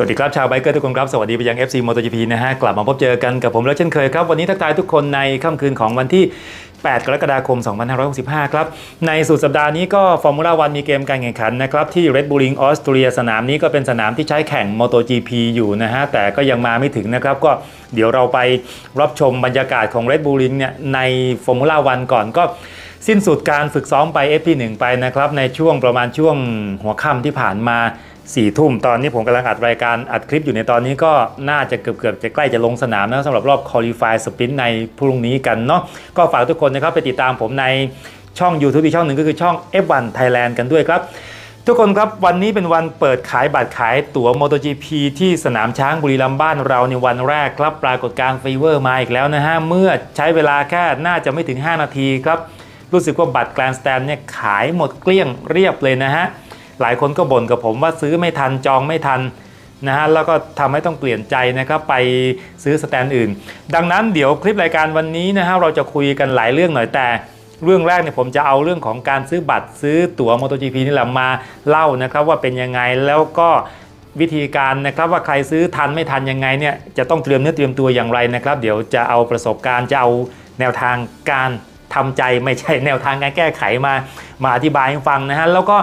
สวัสดีครับชาวไบเกอร์ทุกคนครับ สวัสดีไปยัง FC MotoGP นะฮะ กลับมาพบเจอกันกับผมแล้วเช่นเคยครับ วันนี้ทักทายทุกคนในค่ำคืนของวันที่ 8 กรกฎาคม 2565 ครับ ในสุดสัปดาห์นี้ก็ฟอร์มูล่าวันมีเกมการแข่งขันนะครับ ที่ Red Bull Ring ออสเตรียสนามนี้ก็เป็นสนามที่ใช้แข่ง MotoGP อยู่นะฮะ แต่ก็ยังมาไม่ถึงนะครับ ก็เดี๋ยวเราไปรับชมบรรยากาศของ Red Bull Ring เนี่ยในฟอร์มูล่าวันก่อนก็สิ้นสุดการฝึกซ้อมไป FP1 ไปนะครับในช่วงประมาณช่วงหัวค่ำที่ผ่านมา 4ี่ทุ่มตอนนี้ผมกำลังอัดรายการอัดคลิปอยู่ในตอนนี้ก็น่าจะเกือบเกือบจะใกล้จะลงสนามนะสำหรับรอบ Qualify Sprint ในพรุ่งนี้กันเนาะก็ฝากทุกคนนะครับไปติดตามผมในช่อง YouTube อีกช่องหนึ่งก็คือช่อง F1 Thailand กันด้วยครับทุกคนครับวันนี้เป็นวันเปิดขายบัตรขายตั๋ว MotoGP ที่สนามช้างบุรีรัมย์บ้านเราในวันแรกครับปรากฏการฟีเวอร์มาอีกแล้วนะฮะเมื่อใช้เวลาแค่น่าจะไม่ถึง 5 นาทีครับรู้สึกว่าบัตรแกรนด์สแตนเนี่ยขายหมดเกลี้ยงเรียบเลยนะฮะ หลายคนก็บ่นกับผมว่าซื้อไม่ทันจองไม่ทันนะฮะแล้วก็ทำให้ต้องเปลี่ยนใจนะครับไปซื้อสแตนอื่น ดังนั้นเดี๋ยวคลิปรายการวันนี้นะฮะเราจะคุยกันหลายเรื่องหน่อยแต่ เรื่องแรกเนี่ยผมจะเอาเรื่องของการซื้อบัตรซื้อตั๋ว MotoGP นี่แหละมาเล่านะครับว่าเป็นยังไงแล้วก็วิธีการนะครับว่าใครซื้อทันไม่ทันยังไงเนี่ยจะต้องเตรียมเนื้อเตรียมตัวอย่างไรนะครับ เดี๋ยวจะเอาประสบการณ์จะเอาแนวทางการทำใจไม่ใช่แนวทางการแก้ไขมามาอธิบายให้ฟังนะฮะแล้วก็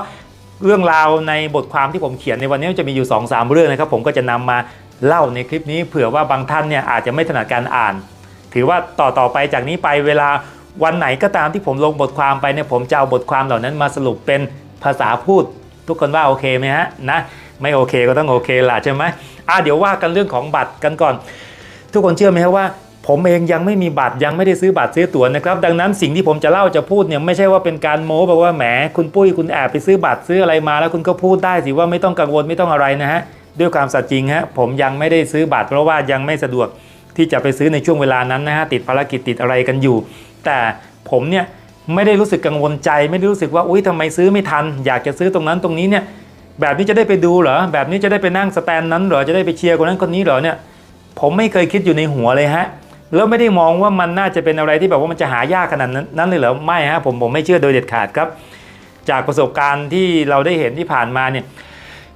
เรื่องราวในบทความที่ผมเขียนในวันนี้จะมีอยู่ 2-3เรื่องนะครับ ผมก็จะนำมาเล่าในคลิปนี้เผื่อว่าบางท่านเนี่ยอาจจะไม่ถนัดการอ่าน ถือว่าต่อต่อไปจากนี้ไปเวลาวันไหนก็ตามที่ผมลงบทความไปเนี่ยผมจะเอาบทความเหล่านั้นมาสรุปเป็นภาษาพูด ทุกคนว่าโอเคไหมฮะนะไม่โอเคก็ต้องโอเคล่ะใช่ไหมอะเดี๋ยวว่ากันเรื่องของบัตรกันก่อน ทุกคนเชื่อไหมครับว่า ผมเองยังไม่มีบัตรยังไม่ได้ซื้อบัตรซื้อตั๋วนะครับดังนั้นสิ่งที่ผมจะเล่าจะพูดเนี่ยไม่ใช่ว่าเป็นการโม้แบบว่าแหมคุณปุ้ยคุณแอบไปซื้อบัตรซื้ออะไรมา แล้วคุณก็พูดได้สิว่าไม่ต้องกังวลไม่ต้องอะไรนะฮะด้วยความสัตย์จริงฮะผมยังไม่ได้ซื้อบัตรเพราะว่ายังไม่สะดวกที่จะไปซื้อในช่วงเวลานั้นนะฮะติดภารกิจติดอะไรกันอยู่ แต่ผมเนี่ยไม่ได้รู้สึกกังวลใจ ไม่ได้รู้สึกว่าอุ้ยทำไมซื้อไม่ทัน อยากจะซื้อตรงนั้นตรงนี้เนี่ยแบบนี้จะได้ไปดูเหรอแบบนี้จะได้ไปนั่งสแตนนั้นเหรอจะได้ไปเชียร์คนนั้นคนนี้เหรอเนี่ยผมไม่เคยคิดอยู่ในหัวเลยฮะ แล้วไม่ได้มองว่ามันน่าจะเป็นอะไรที่แบบว่ามันจะหายากขนาดนั้นเลยเหรอไม่ฮะผมผมไม่เชื่อโดยเด็ดขาดครับ จากประสบการณ์ที่เราได้เห็นที่ผ่านมาเนี่ย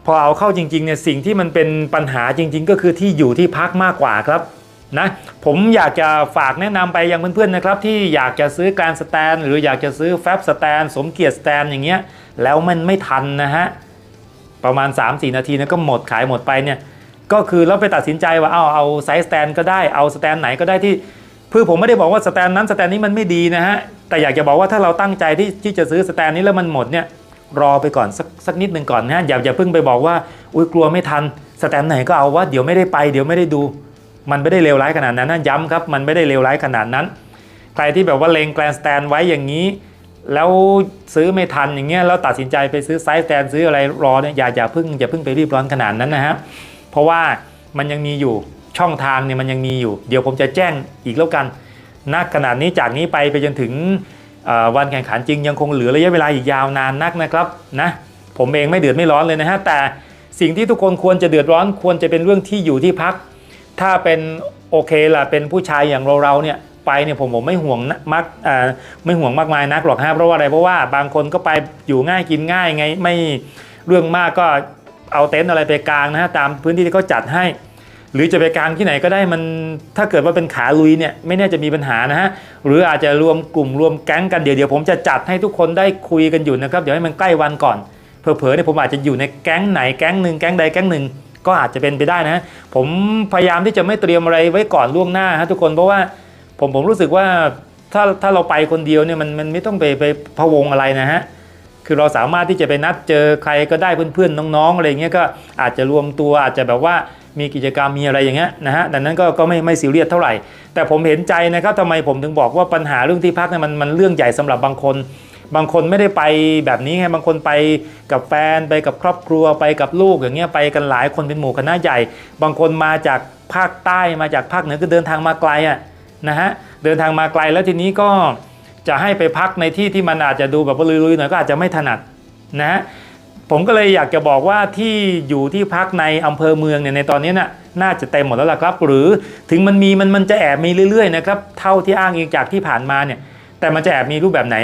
พอเอาเข้าจริงๆเนี่ยสิ่งที่มันเป็นปัญหาจริง ๆ ก็คือที่อยู่ที่พักมากกว่าครับนะผมอยากจะฝากแนะนำไปยังเพื่อนๆนะครับ ที่อยากจะซื้อการสแตน หรืออยากจะซื้อแฟบสแตน สมเกียรติสแตนอย่างเงี้ยแล้วมันไม่ทันนะฮะประมาณ 3-4 นาทีนะก็หมดขายหมดไปเนี่ย ก็คือเราไปตัดสินใจว่าเอาเอาไซส์สแตนก็ได้เอาสแตนไหนก็ได้ที่คือผมไม่ได้บอกว่าสแตนนั้นสแตนนี้มันไม่ดีนะฮะแต่อยากจะบอกว่าถ้าเราตั้งใจที่ที่จะซื้อสแตนนี้แล้วมันหมดเนี่ยรอไปก่อนสักสักนิดหนึ่งก่อนนะฮะอย่าอย่าเพิ่งไปบอกว่าอุ้ยกลัวไม่ทันสแตนไหนก็เอาว่าเดี๋ยวไม่ได้ไปเดี๋ยวไม่ได้ดู มันไม่ได้เลวร้ายขนาดนั้นนะย้ำครับมันไม่ได้เลวร้ายขนาดนั้น ใครที่แบบว่าเลงแกลนสแตนไว้อย่างนี้ แล้วซื้อไม่ทันอย่างเงี้ยแล้วตัดสินใจไปซื้อไซส์สแตนซื้ออะไรรอเนี่ยอย่าอย่าเพิ่งอย่าเพิ่งไปรีบร้อนขนาดนั้นนะฮะ เพราะว่ามันยังมีอยู่ช่องทางเนี่ยมันยังมีอยู่ เดี๋ยวผมจะแจ้งอีกแล้วกันนักขนาดนี้จากนี้ไปไปจนถึงวันแข่งขันจริงยังคงเหลือระยะเวลาอีกยาวนานนักนะครับนะผมเองไม่เดือดไม่ร้อนเลยนะฮะแต่สิ่งที่ทุกคนควรจะเดือดร้อนควรจะเป็นเรื่องที่อยู่ที่พัก ถ้าเป็นโอเคล่ะเป็นผู้ชายอย่างเราเราเนี่ยไปเนี่ยผมผมไม่ห่วงมักไม่ห่วงมากมายนักหรอกฮะเพราะว่าอะไรเพราะว่าบางคนก็ไปอยู่ง่ายกินง่ายไงไม่เรื่องมากก็ เอาเต็นท์อะไรไปกลางนะฮะตามพื้นที่ที่เขาจัดให้ หรือจะไปกลางที่ไหนก็ได้มันถ้าเกิดว่าเป็นขาลุยเนี่ยไม่น่าจะมีปัญหานะฮะหรืออาจจะรวมกลุ่มรวมแก๊งกันเดี๋ยวเดี๋ยวผมจะจัดให้ทุกคนได้คุยกันอยู่นะครับเดี๋ยวให้มันใกล้วันก่อนเผลอๆเนี่ยผมอาจจะอยู่ในแก๊งไหนแก๊งหนึ่งแก๊งใดแก๊งหนึ่งก็อาจจะเป็นไปได้นะฮะผมพยายามที่จะไม่เตรียมอะไรไว้ก่อนล่วงหน้าฮะทุกคนเพราะว่าผมผมรู้สึกว่าถ้าถ้าเราไปคนเดียวเนี่ยมันมันไม่ต้องไปไปพะวงอะไรนะฮะ คือเราสามารถที่จะไปนัดเจอใครก็ได้เพื่อนๆน้องๆอะไรเงี้ยก็อาจจะรวมตัวอาจจะแบบว่ามีกิจกรรมมีอะไรอย่างเงี้ยนะฮะดังนั้นก็ก็ไม่ไม่ซีเรียสเท่าไหร่ แต่ผมเห็นใจนะครับทำไมผมถึงบอกว่าปัญหาเรื่องที่พักเนี่ยมันมันเรื่องใหญ่สำหรับบางคน บางคนไม่ได้ไปแบบนี้ไงบางคนไปกับแฟนไปกับครอบครัวไปกับลูกอย่างเงี้ยไปกันหลายคนเป็นหมู่คณะใหญ่ บางคนมาจากภาคใต้มาจากภาคเหนือก็เดินทางมาไกลอะนะฮะเดินทางมาไกลแล้วทีนี้ก็ จะให้ไปพักในที่ที่มันอาจจะดูแบบลุยๆหน่อยก็อาจจะไม่ถนัดนะฮะผมก็เลยอยากจะบอกว่าที่อยู่ที่พักในอำเภอเมืองเนี่ยในตอนนี้น่ะน่าจะเต็มหมดแล้วล่ะครับ หรือถึงมันมีมันมันจะแอบมีเรื่อยๆนะครับเท่าที่อ้างอิงจากที่ผ่านมาเนี่ยแต่มันจะแอบมีรูปแบบไหน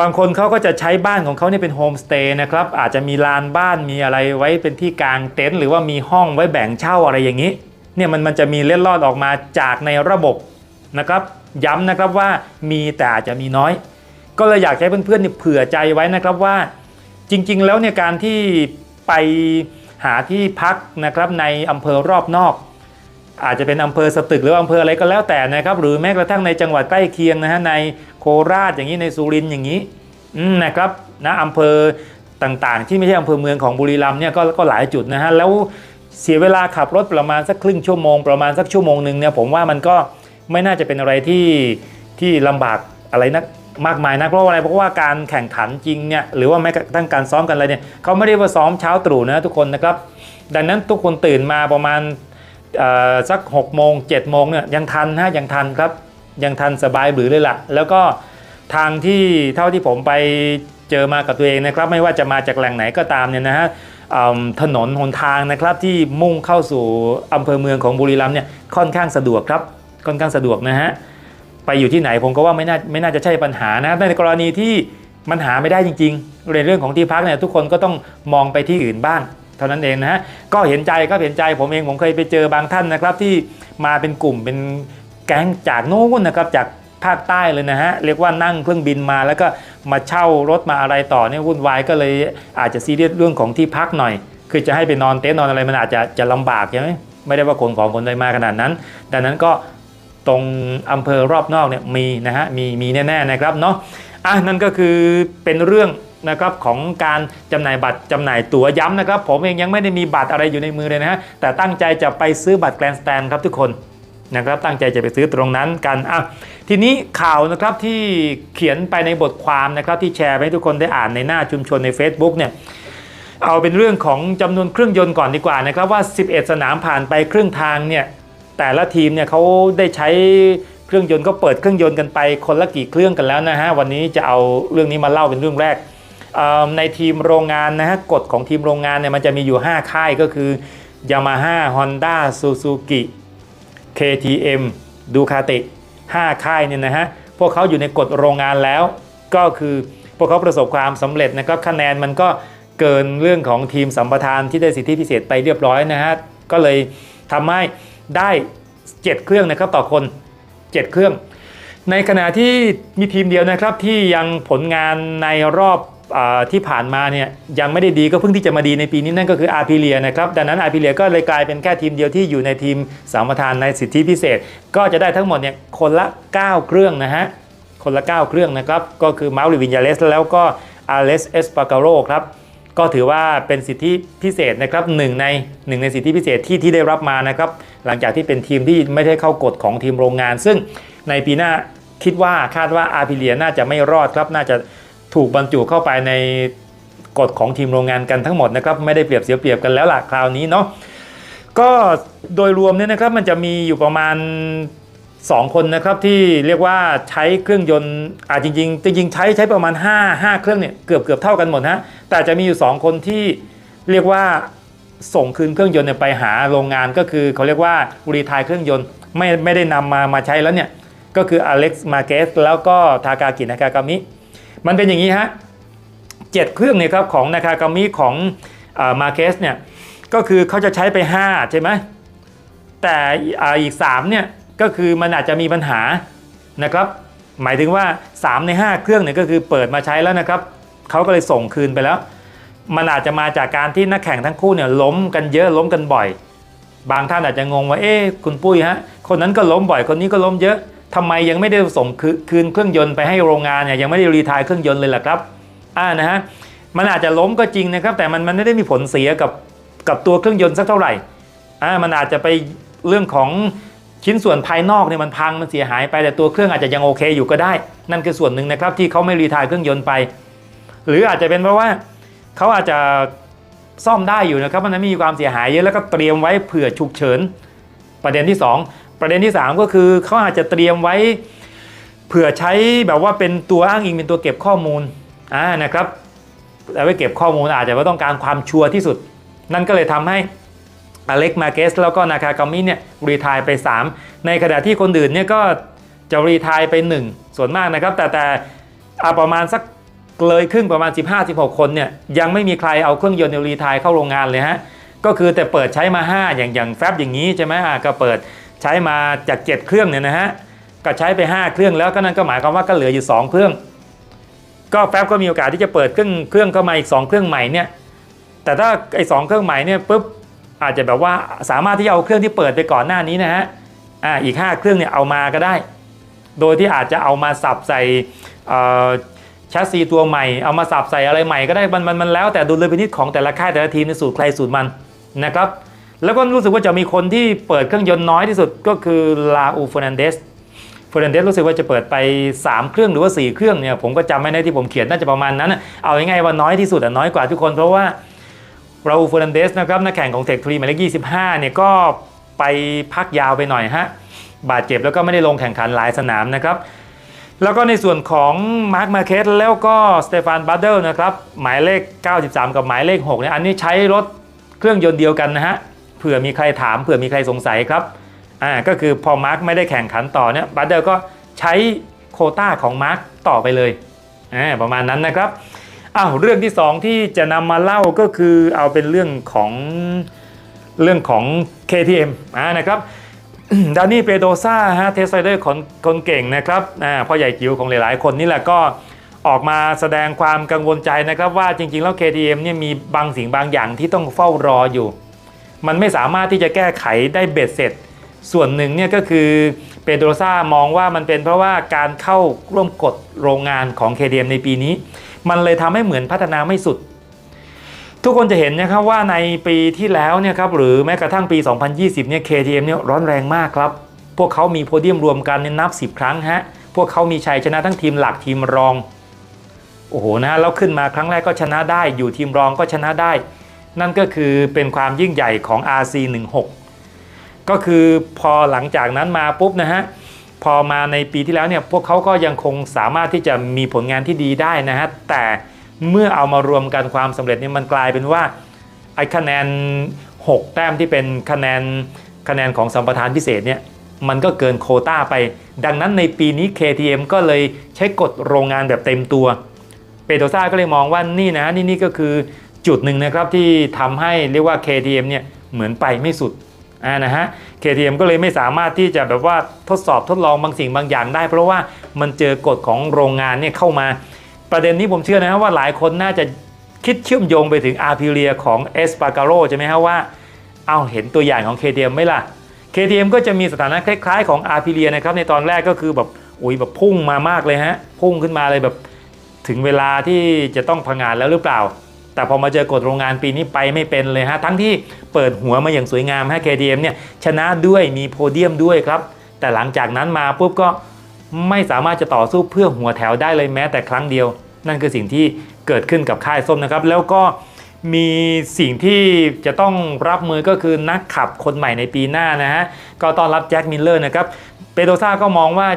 บางคนเขาก็จะใช้บ้านของเขาเนี่ยเป็นโฮมสเตย์นะครับอาจจะมีลานบ้านมีอะไรไว้เป็นที่กลางเต็นท์หรือว่ามีห้องไว้แบ่งเช่าอะไรอย่างนี้เนี่ยมันมันจะมีเล็ดลอดออกมาจากในระบบนะครับ ย้ำนะครับว่ามีแต่อาจจะมีน้อย ก็เลยอยากให้เพื่อนๆเนี่ยเผื่อใจไว้นะครับว่า จริงๆ แล้วเนี่ยการที่ไปหาที่พักนะครับในอำเภอรอบนอก อาจจะเป็นอำเภอสตึกหรืออำเภออะไรก็แล้วแต่นะครับหรือแม้กระทั่งในจังหวัดใกล้เคียงนะฮะในโคราชอย่างนี้ในสุรินทร์อย่างนี้นะครับนะอำเภอต่างๆ ที่ไม่ใช่อำเภอเมืองของบุรีรัมย์เนี่ยก็ก็หลายจุดนะฮะแล้วเสียเวลาขับรถประมาณสักครึ่งชั่วโมงประมาณสักชั่วโมงหนึ่งเนี่ยผมว่ามันก็ ไม่น่าจะเป็นอะไรที่ที่ลำบากอะไรนักมากมายนะเพราะอะไรเพราะว่าการแข่งขันจริงเนี่ยหรือว่าแม้กระทั่งการซ้อมกันอะไรเนี่ยเขาไม่ได้ว่าซ้อมเช้าตรู่นะทุกคนนะครับ ดังนั้นทุกคนตื่นมาประมาณสัก6โมง7โมงเนี่ยยังทันฮะยังทันครับ ยังทันสบายหรือเลยล่ะ แล้วก็ทางที่เท่าที่ผมไปเจอมากับตัวเองนะครับ ไม่ว่าจะมาจากแหล่งไหนก็ตามเนี่ยนะฮะถนนหนทางนะครับที่มุ่งเข้าสู่อำเภอเมืองของบุรีรัมย์เนี่ยค่อนข้างสะดวกครับ ค่อนข้างสะดวกนะฮะไปอยู่ที่ไหนผมก็ว่าไม่น่าไม่น่าจะใช่ปัญหานะในกรณีที่มันหาไม่ได้จริงๆในเรื่องของที่พักเนี่ยทุกคนก็ต้องมองไปที่อื่นบ้างเท่านั้นเองนะฮะก็เห็นใจก็เห็นใจผมเองผมเคยไปเจอบางท่านนะครับที่มาเป็นกลุ่มเป็นแก๊งจากโน้นนะครับจากภาคใต้เลยนะฮะเรียกว่านั่งเครื่องบินมาแล้วก็มาเช่ารถมาอะไรต่อเนี่ยวุ่นวายก็เลยอาจจะซีเรียสเรื่องของที่พักหน่อย คือจะให้ไปนอนเต็นท์นอนอะไรมันอาจจะจะลำบากใช่ไหมไม่ได้ว่าขนของคนใดมาขนาดนั้น ดังนั้นก็ ตรงอำเภอรอบนอกเนี่ยมีนะฮะมีมีแน่ๆนะครับเนาะอะนั่นก็คือเป็นเรื่องนะครับของการจำหน่ายบัตรจำหน่ายตั๋วย้ำนะครับ ผมเองยังไม่ได้มีบัตรอะไรอยู่ในมือเลยนะฮะแต่ตั้งใจจะไปซื้อบัตรแกรนสแตนครับทุกคนนะครับตั้งใจจะไปซื้อตรงนั้นกันอะทีนี้ข่าวนะครับที่เขียนไปในบทความนะครับที่แชร์ให้ทุกคนได้อ่านในหน้าชุมชนใน Facebook เนี่ยเอาเป็นเรื่องของจำนวนเครื่องยนต์ก่อนดีกว่านะครับว่า 11 สนามผ่านไปครึ่งทางเนี่ย แต่ละทีมเนี่ยเขาได้ใช้เครื่องยนต์ก็เปิดเครื่องยนต์กันไปคนละกี่เครื่องกันแล้วนะฮะวันนี้จะเอาเรื่องนี้มาเล่าเป็นเรื่องแรกในทีมโรงงานนะฮะกฎของทีมโรงงานเนี่ยมันจะมีอยู่ 5 ค่ายก็คือ Yamaha Honda Suzuki KTM Ducati 5ค่ายเนี่ยนะฮะพวกเขาอยู่ในกฎโรงงานแล้ว ก็คือพวกเขาประสบความสำเร็จนะครับคะแนนมันก็เกินเรื่องของทีมสัมปทานที่ได้สิทธิพิเศษไปเรียบร้อยนะฮะก็เลยทำให้ ได้ 7 เครื่องนะครับต่อคน 7 เครื่อง ในขณะที่มีทีมเดียวนะครับที่ยังผลงานในรอบอที่ผ่านมาเนี่ยยังไม่ได้ดีก็เพิ่งที่จะมาดีในปีนี้นั่นก็คืออาร์พิเลียนะครับดังนั้นอาร์พิเลียก็เลยกลายเป็นแค่ทีมเดียวที่อยู่ในทีมสามประธานในสิทธิพิเศษ ก็จะได้ทั้งหมดเนี่ยคนละ 9 เครื่องนะฮะคนละ 9 เครื่องนะครับก็คือมาริวินยาเลสแล้วก็อาเลสเอสปาการโรครับ ก็ถือว่าเป็นสิทธิพิเศษนะครับหนึ่งในหนึ่งในสิทธิพิเศษที่ที่ได้รับมานะครับหลังจากที่เป็นทีมที่ไม่ได้เข้ากฎของทีมโรงงาน ซึ่งในปีหน้าคิดว่าคาดว่าอาร์พิเลียน่าจะไม่รอดครับน่าจะถูกบรรจุเข้าไปในกฎของทีมโรงงานกันทั้งหมดนะครับไม่ได้เปรียบเสียเปรียบกันแล้วล่ะคราวนี้เนาะก็โดยรวมเนี่ยนะครับมันจะมีอยู่ประมาณ 2 คนนะครับที่เรียกว่าใช้เครื่องยนต์อ่าจริงๆจริงๆใช้ใช้ประมาณ 5 5 เครื่องเนี่ยเกือบเกือบเท่ากันหมดฮะ แต่จะมีอยู่ 2 คนที่เรียกว่าส่งคืนเครื่องยนต์ไปหาโรงงานก็คือเขาเรียกว่ารีทายเครื่องยนต์ไม่ไม่ได้นำมามาใช้แล้วเนี่ย ก็คืออเล็กซ์มาเกสแล้วก็ทากากินากากามิ มันเป็นอย่างนี้ฮะเจ็ดเครื่องเนี่ยครับของนากากามิของมาเกสเนี่ยก็คือเขาจะใช้ไป 5 ใช่ไหมแต่อ่าอีก3เนี่ยก็คือมันอาจจะมีปัญหานะครับ หมายถึงว่า 3 ใน 5 เครื่องเนี่ยก็คือเปิดมาใช้แล้วนะครับ เขาก็เลยส่งคืนไปแล้ว มันอาจจะมาจากการที่นักแข่งทั้งคู่เนี่ยล้มกันเยอะล้มกันบ่อย บางท่านอาจจะงงว่าเอ๊ะคุณปุ้ยฮะคนนั้นก็ล้มบ่อยคนนี้ก็ล้มเยอะทำไมยังไม่ได้ส่งคืนเครื่องยนต์ไปให้โรงงานเนี่ยยังไม่ได้รีทายเครื่องยนต์เลยล่ะครับอ่านะฮะมันอาจจะล้มก็จริงนะครับแต่มันมันไม่ได้มีผลเสียกับกับตัวเครื่องยนต์สักเท่าไหร่อ่ามันอาจจะไปเรื่องของชิ้นส่วนภายนอกเนี่ยมันพังมันเสียหายไปแต่ตัวเครื่องอาจจะยังโอเคอยู่ก็ได้ นั่นคือส่วนหนึ่งนะครับที่เขาไม่รีทายเครื่องยนต์ไป หรืออาจจะเป็นเพราะว่าเขาอาจจะซ่อมได้อยู่นะครับมันม่มีความเสียหายเยอะแล้วก็เตรียมไว้เผื่อฉุกเฉิน ประเด็นที่ 2 ประเด็นที่ 3 ก็คือเขาอาจจะเตรียมไว้เผื่อใช้แบบว่าเป็นตัวอ้างอิงเป็นตัวเก็บข้อมูลอ่านะครับเอาไว้เก็บข้อมูลอาจจะว่าต้องการความชัวร์ที่สุด นั่นก็เลยทำให้อเล็กมาเกสแล้วก็นาคากามิเนี่ยรีทายไป 3 ในขณะที่คนอื่นเนี่ยก็จะรีทายไป 1 ส่วนมากนะครับ แต่แต่อาประมาณสัก เลยครึ่งประมาณ 15-16 คนเนี่ยยังไม่มีใครเอาเครื่องยนต์รีไทยเข้าโรงงานเลยฮะก็คือแต่เปิดใช้มา 5 อย่างอย่างแฟบอย่างนี้ใช่ไหมอะก็เปิดใช้มาจาก 7 เครื่องเนี่ยนะฮะก็ใช้ไป 5 เครื่องแล้วก็นั่นก็หมายความว่าก็เหลืออยู่ 2 เครื่อง ก็แฟบก็มีโอกาสที่จะเปิดเครื่องเครื่องเข้ามาอีก 2 เครื่องใหม่เนี่ยแต่ถ้าไอ้สองเครื่องใหม่เนี่ยปุ๊บอาจจะแบบว่าสามารถที่จะเอาเครื่องที่เปิดไปก่อนหน้านี้นะฮะอ่าอีก 5 เครื่องเนี่ยเอามาก็ได้ โดยที่อาจจะเอามาสับใส่ ชสซีตัวใหม่เอามาสับใส่อะไรใหม่ก็ได้มันมันมันแล้วแต่ดุลยพินิจของแต่ละค่ายแต่ละทีมในสูตรใครสูตรมันนะครับแล้วก็รู้สึกว่าจะมีคนที่เปิดเครื่องยนต์น้อยที่สุดก็คือลาอูเฟอร์นันเดสเฟอร์นันเดสรู้สึกว่าจะเปิดไป 3 เครื่องหรือว่า 4 เครื่องเนี่ยผมก็จำไม่ได้ที่ผมเขียนน่าจะประมาณนั้น เอาง่ายๆว่าน้อยที่สุดอะน้อยกว่าทุกคนเพราะว่าราอูเฟอร์นันเดสนะครับนักแข่งของเทคทรีหมายเลข25เนี่ยก็ไปพักยาวไปหน่อยฮะบาดเจ็บแล้วก็ไม่ได้ลงแข่งขันหลายสนามนะครับ แล้วก็ในส่วนของมาร์คมาเคสแล้วก็สเตฟานบัตเดิลนะครับ หมายเลข 93 กับหมายเลข6เนี่ยอันนี้ใช้รถเครื่องยนต์เดียวกันนะฮะเผื่อมีใครถามเผื่อมีใครสงสัยครับอ่าก็คือพอมาร์คไม่ได้แข่งขันต่อเนี่ยบัตเดิลก็ใช้โคต้าของมาร์คต่อไปเลยอ่าประมาณนั้นนะครับอ้าวเรื่องที่ 2 ที่จะนำมาเล่าก็คือเอาเป็นเรื่องของเรื่องของ KTM อ่านะครับ ดานี่เปโดซ่าฮะเทสไซเดอร์คนคนเก่งนะครับอ่าพ่อใหญ่จิ๋วของหลายๆ คนนี่แหละก็ออกมาแสดงความกังวลใจนะครับว่าจริง ๆ แล้ว KTM เนี่ยมีบางสิ่งบางอย่างที่ต้องเฝ้ารออยู่ มันไม่สามารถที่จะแก้ไขได้เบ็ดเสร็จ ส่วนหนึ่งเนี่ยก็คือเปโดซ่ามองว่ามันเป็นเพราะว่าการเข้าร่วมกฎโรงงานของ KTM ในปีนี้ มันเลยทำให้เหมือนพัฒนาไม่สุด ทุกคนจะเห็นนะครับว่าในปีที่แล้วเนี่ยครับหรือแม้กระทั่งปี 2020 เนี่ย KTM เนี่ยร้อนแรงมากครับ พวกเขามีโพเดียมรวมกันเนี่ยนับ 10 ครั้งฮะ พวกเขามีชัยชนะทั้งทีมหลักทีมรอง โอ้โหนะแล้วขึ้นมาครั้งแรกก็ชนะได้ อยู่ทีมรองก็ชนะได้ นั่นก็คือเป็นความยิ่งใหญ่ของ RC16 ก็คือพอหลังจากนั้นมาปุ๊บนะฮะพอมาในปีที่แล้วเนี่ยพวกเขาก็ยังคงสามารถที่จะมีผลงานที่ดีได้นะฮะแต่ เมื่อเอามารวมกันความสำเร็จนี่มันกลายเป็นว่าไอ้คะแนน 6 แต้มที่เป็นคะแนนคะแนนของสัมปทานพิเศษเนี่ยมันก็เกินโคต้าไป ดังนั้นในปีนี้ KTM ก็เลยใช้กฎโรงงานแบบเต็มตัวเปโตซ่าก็เลยมองว่านี่นะนี่นี่ก็คือจุดหนึ่งนะครับที่ทำให้เรียกว่า KTM เนี่ยเหมือนไปไม่สุดอ่านะฮะ KTM ก็เลยไม่สามารถที่จะแบบว่าทดสอบทดลองบางสิ่งบางอย่างได้ เพราะว่ามันเจอกฎของโรงงานเนี่ยเข้ามา ประเด็นนี้ผมเชื่อนะครับว่าหลายคนน่าจะคิดเชื่อมโยงไปถึงอาร์พิเลียของเอสปาการโรใช่ไหมฮะว่า เอาเห็นตัวอย่างของ KTM ไหมล่ะ KTM ก็จะมีสถานะคล้ายๆของอาร์พิเลียนะครับในตอนแรกก็คือแบบอุ้ยแบบพุ่งมามากเลยฮะ พุ่งขึ้นมาเลยแบบถึงเวลาที่จะต้องพังงานแล้วหรือเปล่า แต่พอมาเจอกฎโรงงานปีนี้ไปไม่เป็นเลยฮะ ทั้งที่เปิดหัวมาอย่างสวยงามฮะ KTM เนี่ยชนะด้วยมีโพเดียมด้วยครับ แต่หลังจากนั้นมาปุ๊บก็ ไม่สามารถจะต่อสู้เพื่อหัวแถวได้เลยแม้แต่ครั้งเดียว นั่นคือสิ่งที่เกิดขึ้นกับค่ายส้มนะครับ แล้วก็มีสิ่งที่จะต้องรับมือก็คือนักขับคนใหม่ในปีหน้านะฮะก็ต้อนรับแจ็คมิลเลอร์นะครับเปโตซ่าก็มองว่า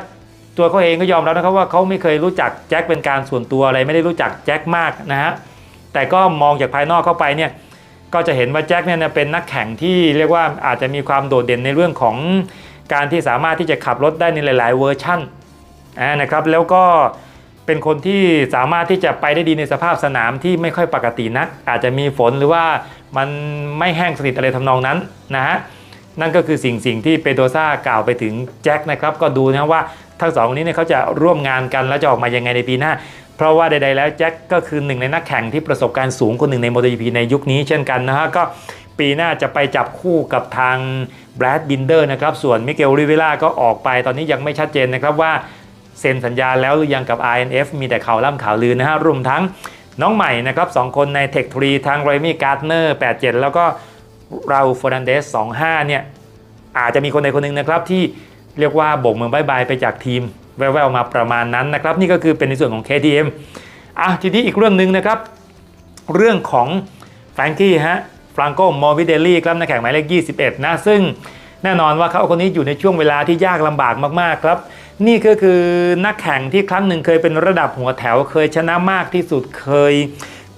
ตัวเขาเองก็ยอมรับนะครับว่าเขาไม่เคยรู้จักแจ็คเป็นการส่วนตัวอะไรไม่ได้รู้จักแจ็คมากนะฮะแต่ก็มองจากภายนอกเข้าไปเนี่ยก็จะเห็นว่าแจ็คเนี่ยเป็นนักแข่งที่เรียกว่าอาจจะมีความโดดเด่นในเรื่องของการที่สามารถที่จะขับรถได้ในหลาย ๆ เวอร์ชั่น นะครับแล้วก็เป็นคนที่สามารถที่จะไปได้ดีในสภาพสนามที่ไม่ค่อยปกตินัก อาจจะมีฝนหรือว่ามันไม่แห้งสนิทอะไรทำนองนั้นนะฮะนั่นก็คือสิ่งสิ่งที่เปโตซ่ากล่าวไปถึงแจ็คนะครับก็ดูนะว่าทั้งสองคนนี้เนี่ยเขาจะร่วมงานกันแล้วจะออกมายังไงในปีหน้า เพราะว่าใดๆแล้วแจ็คก็คือหนึ่งในนักแข่งที่ประสบการณ์สูงคนหนึ่งใน MotoGP ในยุคนี้เช่นกันนะฮะก็ปีหน้าจะไปจับคู่กับทางแบรดบินเดอร์นะครับส่วนมิเกลริเวล่าก็ออกไปตอนนี้ยังไม่ชัดเจนนะครับว่า เซ็นสัญญาแล้วหรือยังกับ INF มีแต่ข่าวล่ำข่าวลือนะฮะรวมทั้งน้องใหม่นะครับสองคนใน Tech 3ทั้งไรมี่การ์ดเนอร์87 แล้วก็เราฟอร์นันเดส25 เนี่ย อาจจะมีคนใดคนหนึ่งนะครับที่เรียกว่าโบกมือบายบายไปจากทีม แววๆมาประมาณนั้นนะครับ นี่ก็คือเป็นในส่วนของ KTM อะทีนี้อีกเรื่องหนึ่งนะครับ เรื่องของแฟรงกี้ฮะฟรังโกมอร์วิเดลลี่ครับนักแข่งหมายเลข 21 นะ ซึ่งแน่นอนว่าเขาคนนี้อยู่ในช่วงเวลาที่ยากลำบากมากๆครับ นี่ก็คือนักแข่งที่ครั้งหนึ่งเคยเป็นระดับหัวแถว เคยชนะมากที่สุดเคย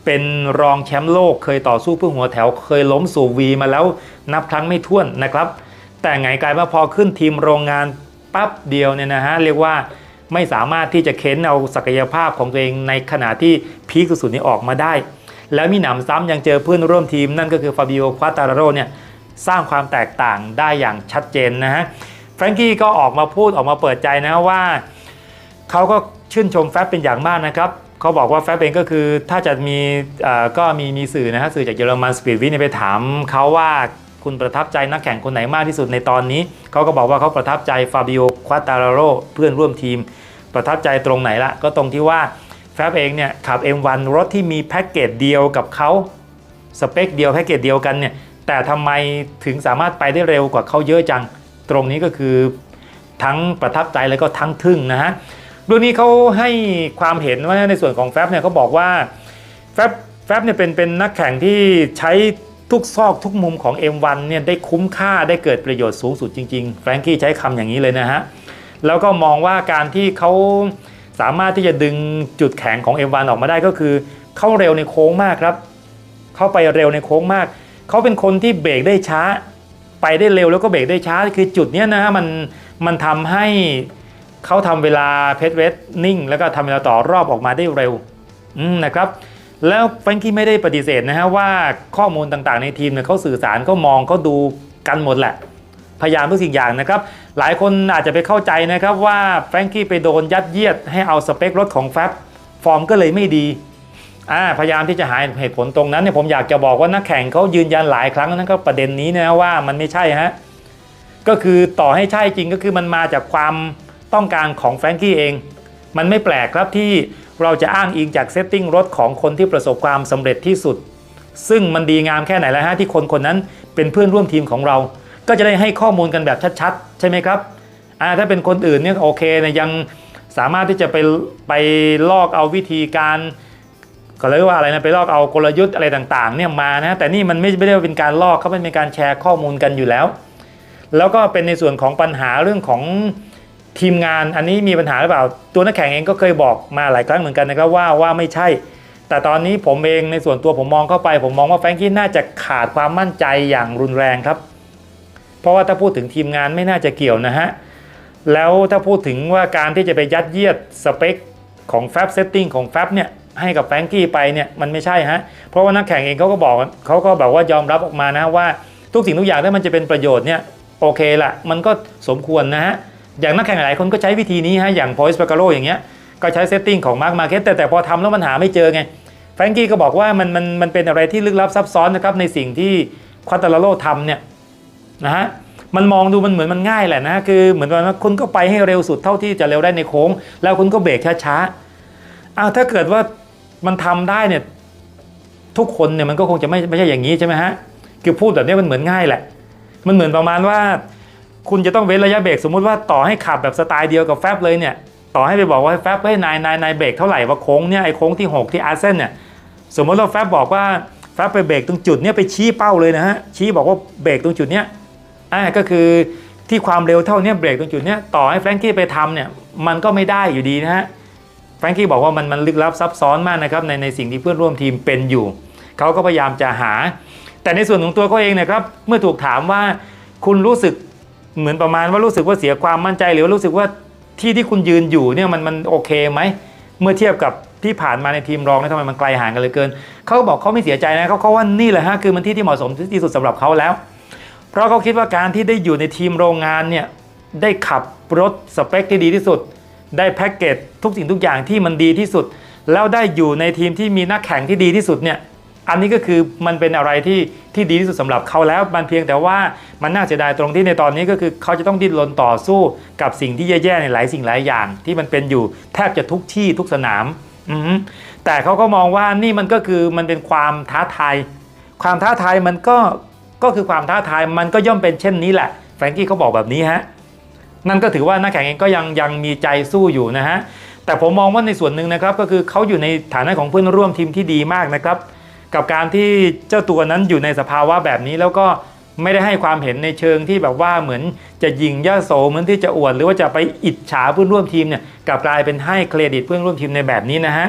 เป็นรองแชมป์โลก เคยต่อสู้เพื่อหัวแถว เคยล้มสู่วีมาแล้วนับครั้งไม่ถ้วนนะครับ แต่ไงกลายว่าพอขึ้นทีมโรงงานปั๊บเดียวเนี่ยนะฮะเรียกว่าไม่สามารถที่จะเค้นเอาศักยภาพของตัวเองในขณะที่พีคสุดๆนี้ออกมาได้ แล้วมีหนำซ้ำยังเจอเพื่อนร่วมทีมนั่นก็คือฟาบิโอควาตาราโรเนี่ยสร้างความแตกต่างได้อย่างชัดเจนนะฮะ แฟรงกี้ก็ออกมาพูดออกมาเปิดใจนะว่าเขาก็ชื่นชมแฟบเป็นอย่างมากนะครับเขาบอกว่าแฟบเองก็คือถ้าจะมีก็มีมีสื่อนะฮะสื่อจากเยอรมันสปีดวินยไปถามเขาว่าคุณประทับใจนักแข่งคนไหนมากที่สุดในตอนนี้ เขาก็บอกว่าเขาประทับใจฟาบิโอควาตาราโรเพื่อนร่วมทีม ประทับใจตรงไหนละก็ตรงที่ว่าแฟบเองเนี่ยขับ M1 รถที่มีแพ็กเกจเดียวกับเขาสเปคเดียวแพ็กเกจเดียวกันเนี่ยแต่ทำไมถึงสามารถไปได้เร็วกว่าเขาเยอะจัง ตรงนี้ก็คือทั้งประทับใจแล้วก็ทั้งทึ่งนะฮะเรื่องนี้เขาให้ความเห็นว่าในส่วนของแฟบเนี่ยเขาบอกว่าแฟบแฟบเนี่ยเป็นเป็นนักแข่งที่ใช้ทุกซอกทุกมุมของ M1 เนี่ยได้คุ้มค่าได้เกิดประโยชน์สูงสุดจริงๆแฟรงกี้ใช้คำอย่างนี้เลยนะฮะแล้วก็มองว่าการที่เขาสามารถที่จะดึงจุดแข็งของ M1 ออกมาได้ก็คือ เข้าเร็วในโค้งมากครับ เข้าไปเร็วในโค้งมาก เขาเป็นคนที่เบรกได้ช้า ไปได้เร็วแล้วก็เบรกได้ช้า คือจุดเนี้ยนะฮะมันมันทำให้เขาทำเวลาเพชรเวสนิ่ง แล้วก็ทำเวลาต่อรอบออกมาได้เร็วนะครับแล้วแฟรงกี้ไม่ได้ปฏิเสธนะฮะว่าข้อมูลต่างๆในทีมเนี่ยเขาสื่อสารเขามองเขาดูกันหมดแหละ พยายามทุกสิ่งอย่างนะครับ หลายคนอาจจะไปเข้าใจนะครับว่าแฟรงกี้ไปโดนยัดเยียดให้เอาสเปครถของแฟบฟอร์มก็เลยไม่ดี อ่าพยายามที่จะหาเหตุผลตรงนั้นเนี่ยผมอยากจะบอกว่านักแข่งเขายืนยันหลายครั้งนั่นก็ประเด็นนี้นะว่ามันไม่ใช่ฮะก็คือต่อให้ใช่จริงก็คือมันมาจากความต้องการของแฟรงกี้เอง มันไม่แปลกครับที่เราจะอ้างอิงจากเซตติ้งรถของคนที่ประสบความสำเร็จที่สุด ซึ่งมันดีงามแค่ไหนแล้วฮะที่คนคนนั้นเป็นเพื่อนร่วมทีมของเรา ก็จะได้ให้ข้อมูลกันแบบชัดๆ ใช่ไหมครับอ่าถ้าเป็นคนอื่นเนี่ยโอเคนะยังสามารถที่จะไปไปลอกเอาวิธีการ ก็เรียว่าอะไรนะไปลอกเอากลยุทธ์อะไรต่างๆเนี่ยมานะแต่นี่มันไม่ไม่ได้เป็นการลอกเขาเป็นการแชร์ข้อมูลกันอยู่แล้ว แล้วก็เป็นในส่วนของปัญหาเรื่องของทีมงานอันนี้มีปัญหาหรือเปล่า ตัวนักแข่งเองก็เคยบอกมาหลายครั้งเหมือนกันนะครับว่าว่าไม่ใช่ แต่ตอนนี้ผมเองในส่วนตัวผมมองเข้าไป ผมมองว่าแฟรงกี้น่าจะขาดความมั่นใจอย่างรุนแรงครับ เพราะว่าถ้าพูดถึงทีมงานไม่น่าจะเกี่ยวนะฮะแล้วถ้าพูดถึงว่าการที่จะไปยัดเยียดสเปคของแฟบเซตติ้งของแฟบเนี่ย ให้กับแฟรงกี้ไปเนี่ยมันไม่ใช่ฮะเพราะว่านักแข่งเองเขาก็บอกเขาก็แบบว่ายอมรับออกมานะว่าทุกสิ่งทุกอย่างถ้ามันจะเป็นประโยชน์เนี่ยโอเคละมันก็สมควรนะฮะอย่างนักแข่งหลายคนก็ใช้วิธีนี้ฮะอย่างพอยส์ปาการโอย่างเงี้ยก็ใช้เซตติ้งของมาร์ m มาร์เก็ตแต่แต่พอทำแล้วมันหาไม่เจอไงแฟรงกี้ก็บอกว่ามันมันมันเป็นอะไรที่ลึกลับซับซ้อนนะครับในสิ่งที่ควาตาลาโลทำเนี่ยนะฮะมันมองดูมันเหมือนมันง่ายแหละนะคือเหมือนว่าคุณก็ไปให้เร็วสุดเท่าที่จะเร็วได้ในโค้ง แล้วคุณก็เบรกช้าๆอ้าวถ้าเกิดว่า มันทำได้เนี่ยทุกคนเนี่ยมันก็คงจะไม่ไม่ใช่อย่างนี้ใช่ไหมฮะคือพูดแบบนี้มันเหมือนง่ายแหละ มันเหมือนประมาณว่า คุณจะต้องเว้นระยะเบรกสมมุติว่าต่อให้ขับแบบสไตล์เดียวกับแฟบเลยเนี่ยต่อให้ไปบอกว่าแฟบเฮ้นายนายนายเบรกเท่าไหร่ว่าโค้งเนี่ยไอ้โค้งที่ 6 ที่อาร์เซนเนี่ยสมมติว่าแฟบบอกว่าแฟบไปเบรกตรงจุดเนี้ยไปชี้เป้าเลยนะฮะชี้บอกว่าเบรกตรงจุดเนี้ยอ่าก็คือที่ความเร็วเท่านี้เบรกตรงจุดเนี้ยต่อให้แฟรงกี้ไปทำเนี่ยมันก็ไม่ได้อยู่ดีนะฮะ แฟรงกี้บอกว่ามันมันลึกลับซับซ้อนมากนะครับในในสิ่งที่เพื่อนร่วมทีมเป็นอยู่ เขาก็พยายามจะหา แต่ในส่วนของตัวเขาเองนะครับเมื่อถูกถามว่าคุณรู้สึกเหมือนประมาณว่ารู้สึกว่าเสียความมั่นใจหรือว่ารู้สึกว่าที่ที่คุณยืนอยู่เนี่ยมันมันโอเคไหมเมื่อเทียบกับที่ผ่านมาในทีมรองเนี่ยทำไมมันไกลห่างกันเลยเกิน เขาก็บอกเขาไม่เสียใจนะเขาเขาว่านี่แหละฮะคือมันที่ที่เหมาะสมที่สุดสำหรับเขาแล้ว เพราะเขาคิดว่าการที่ได้อยู่ในทีมโรงงานเนี่ยได้ขับรถสเปคที่ดีที่สุด ได้แพ็กเกจทุกสิ่งทุกอย่างที่มันดีที่สุด แล้วได้อยู่ในทีมที่มีนักแข่งที่ดีที่สุดเนี่ยอันนี้ก็คือมันเป็นอะไรที่ที่ดีที่สุดสำหรับเขาแล้วมันเพียงแต่ว่ามันน่าเสียดายตรงที่ในตอนนี้ก็คือเขาจะต้องดิ้นรนต่อสู้กับสิ่งที่แย่ๆในหลายสิ่งหลายอย่าง ที่มันเป็นอยู่แทบจะทุกที่ทุกสนามอืแต่เขาก็มองว่านี่มันก็คือมันเป็นความท้าทาย ความท้าทายมันก็ก็คือความท้าทายมันก็ย่อมเป็นเช่นนี้แหละแฟรงกี้เขาบอกแบบนี้ฮะ นั่นก็ถือว่านักแข่งเองก็ยังยังมีใจสู้อยู่นะฮะแต่ผมมองว่าในส่วนหนึ่งนะครับก็คือเขาอยู่ในฐานะของเพื่อนร่วมทีมที่ดีมากนะครับ กับการที่เจ้าตัวนั้นอยู่ในสภาวะแบบนี้แล้วก็ไม่ได้ให้ความเห็นในเชิงที่แบบว่าเหมือนจะยิงย่าโสเหมือนที่จะอวดหรือว่าจะไปอิจฉาเพื่อนร่วมทีมเนี่ยกลับกลายเป็นให้เครดิตเพื่อนร่วมทีมในแบบนี้นะฮะ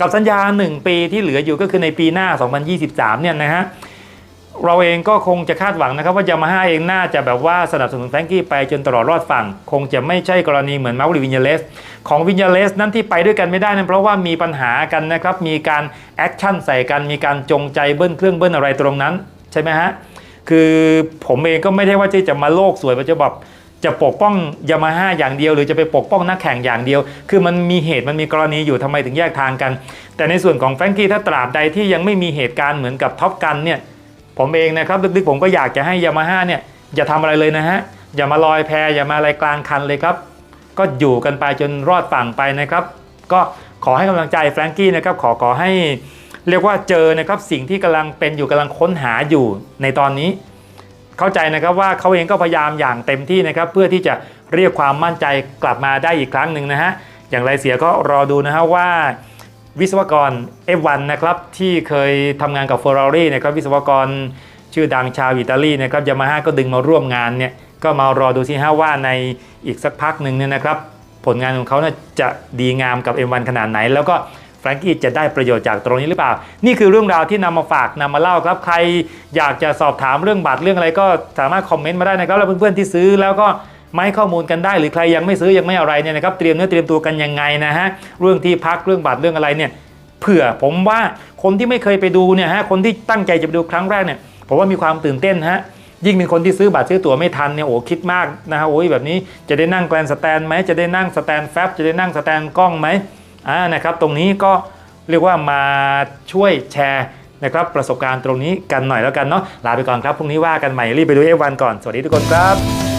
กับสัญญา 1 ปีที่เหลืออยู่ก็คือในปีหน้า 2023 เนี่ยนะฮะ เราเองก็คงจะคาดหวังนะครับ ว่ายามาฮ่าเองน่าจะแบบว่าสนับสนุนแฟรงกี้ไปจนตลอดรอดฝั่ง คงจะไม่ใช่กรณีเหมือนมาร์วิวินยาเลส ของวินยาเลสนั้นที่ไปด้วยกันไม่ได้นั้นเพราะว่ามีปัญหากันนะครับ มีการแอคชั่นใส่กัน มีการจงใจเบิ้ลเครื่องเบิ้ลอะไรตรงนั้น ใช่ไหมฮะ คือผมเองก็ไม่ได้ว่าที่จะมาโลกสวยว่าจะแบบจะปกป้องยามาฮ่าอย่างเดียว หรือจะไปปกป้องนักแข่งอย่างเดียว คือมันมีเหตุมันมีกรณีอยู่ทำไมถึงแยกทางกัน แต่ในส่วนของแฟรงกี้ถ้าตราบใดที่ยังไม่มีเหตุการณ์เหมือนกับท็อปกันเนี่ย ผมเองนะครับลึกๆผมก็อยากจะให้ยามาฮ่าเนี่ยอย่าทำอะไรเลยนะฮะอย่ามาลอยแพอย่ามาอะไรกลางคันเลยครับ ก็อยู่กันไปจนรอดฝั่งไปนะครับ ก็ขอให้กำลังใจแฟรงกี้นะครับขอขอให้เรียกว่าเจอนะครับสิ่งที่กำลังเป็นอยู่กำลังค้นหาอยู่ในตอนนี้ เข้าใจนะครับว่าเขาเองก็พยายามอย่างเต็มที่นะครับ เพื่อที่จะเรียกความมั่นใจกลับมาได้อีกครั้งหนึ่งนะฮะอย่างไรเสียก็รอดูนะฮะว่า วิศวกร F1 นะครับที่เคยทำงานกับ Ferrari นะครับวิศวกรชื่อดังชาวอิตาลีนะครับยามาฮ่าก็ดึงมาร่วมงานเนี่ยก็มารอดูสิฮะว่าในอีกสักพักหนึ่งเนี่ยนะครับผลงานของเขาน่จะดีงามกับ M1 ขนาดไหน แล้วก็แฟรงกี้จะได้ประโยชน์จากตรงนี้หรือเปล่า นี่คือเรื่องราวที่นำมาฝากนำมาเล่าครับ ใครอยากจะสอบถามเรื่องบัตรเรื่องอะไรก็สามารถคอมเมนต์มาได้นะครับ แล้วเพื่อนๆที่ซื้อแล้วก็ ไมาให้ข้อมูลกันได้หรือใครยังไม่ซื้อยังไม่อะไรเนี่ยนะครับเตรียมเนื้อเตรียมตัวกันยังไงนะฮะเรื่องที่พักเรื่องบัตรเรื่องอะไรเนี่ยเผื่อผมว่าคนที่ไม่เคยไปดูเนี่ยฮะคนที่ตั้งใจจะไปดูครั้งแรกเนี่ยผมว่ามีความตื่นเต้นฮะยิ่งเป็นคนที่ซื้อบัตรซื้อตั๋วไม่ทันเนี่ยโอ้คิดมากนะฮะโอ้ยแบบนี้จะได้นั่งแกรนสแตนไหมจะได้นั่งสแตนแฟบจะได้นั่งสแตนกล้องไหมอ่านะครับตรงนี้ก็เรียกว่ามาช่วยแชร์นะครับประสบการณ์ตรงนี้กันหน่อยแล้วกันเนาะลาไปก่อนครับพรุ่งนี้ว่ากันใหม่รีบไปดู F1 ก่อนสวัสดีทุกคนครับ